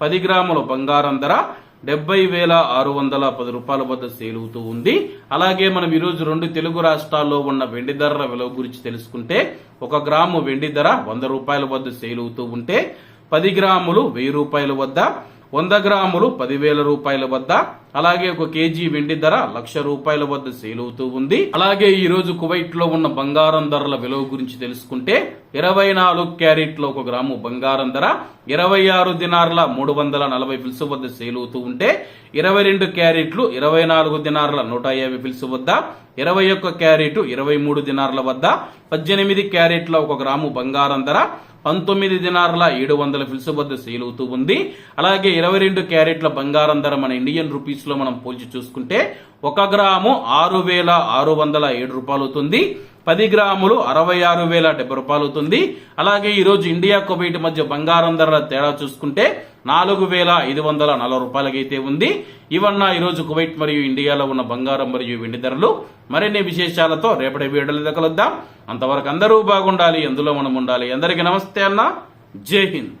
పది గ్రాముల బంగారం ధర డెబ్బై వేల ఆరు వందల పది రూపాయల వద్ద సేలుతూ ఉంది. అలాగే మనం ఈరోజు రెండు తెలుగు రాష్ట్రాల్లో ఉన్న వెండి ధరల విలువ గురించి తెలుసుకుంటే ఒక గ్రాము వెండి ధర వంద రూపాయల వద్ద సేలుతూ ఉంటే పది గ్రాములు వెయ్యి రూపాయల వద్ద వంద గ్రాములు పదివేల రూపాయల వద్ద అలాగే ఒక కేజీ వెండి ధర లక్ష రూపాయల వద్ద సేల్ అవుతూ ఉంది. అలాగే ఈ రోజు కువైట్లో ఉన్న బంగారం ధరల విలువ గురించి తెలుసుకుంటే ఇరవై నాలుగు క్యారెట్ల ఒక గ్రాము బంగారం ధర ఇరవై ఆరు దినార్ల మూడు వందల నలభై ఫిల్స్ వద్ద సేల్ అవుతూ ఉంటే ఇరవై రెండు క్యారెట్లు ఇరవై నాలుగు దినార్ల నూట యాభై ఫిల్స్ వద్ద ఇరవై ఒక్క క్యారెట్ ఇరవై మూడు దినార్ల వద్ద పద్దెనిమిది క్యారెట్ల ఒక గ్రాము బంగారం ధర పంతొమ్మిది దినారుల ఏడు వందల ఫిల్స్ వద్ద సేల్ అవుతూ ఉంది. అలాగే ఇరవై రెండు క్యారెట్ల బంగారం ధర మన ఇండియన్ రూపీస్లో మనం పోల్చి చూసుకుంటే ఒక గ్రాము ఆరు వేల ఆరు వందల ఏడు రూపాయలు అవుతుంది పది గ్రాములు అరవై ఆరు వేల డెబ్బై రూపాయలు అవుతుంది. అలాగే ఈరోజు ఇండియా కువైట్ మధ్య బంగారం ధరల తేడా చూసుకుంటే నాలుగు వేల ఐదు వందల నలభై రూపాయలకైతే ఉంది. ఇవన్న ఈరోజు కువైట్ మరియు ఇండియాలో ఉన్న బంగారం మరియు వెండి ధరలు మరిన్ని విశేషాలతో రేపటి వీడియోలో కలుద్దాం. అంతవరకు అందరూ బాగుండాలి ఎందులో మనం ఉండాలి. అందరికీ నమస్తే అన్న. జై హింద్.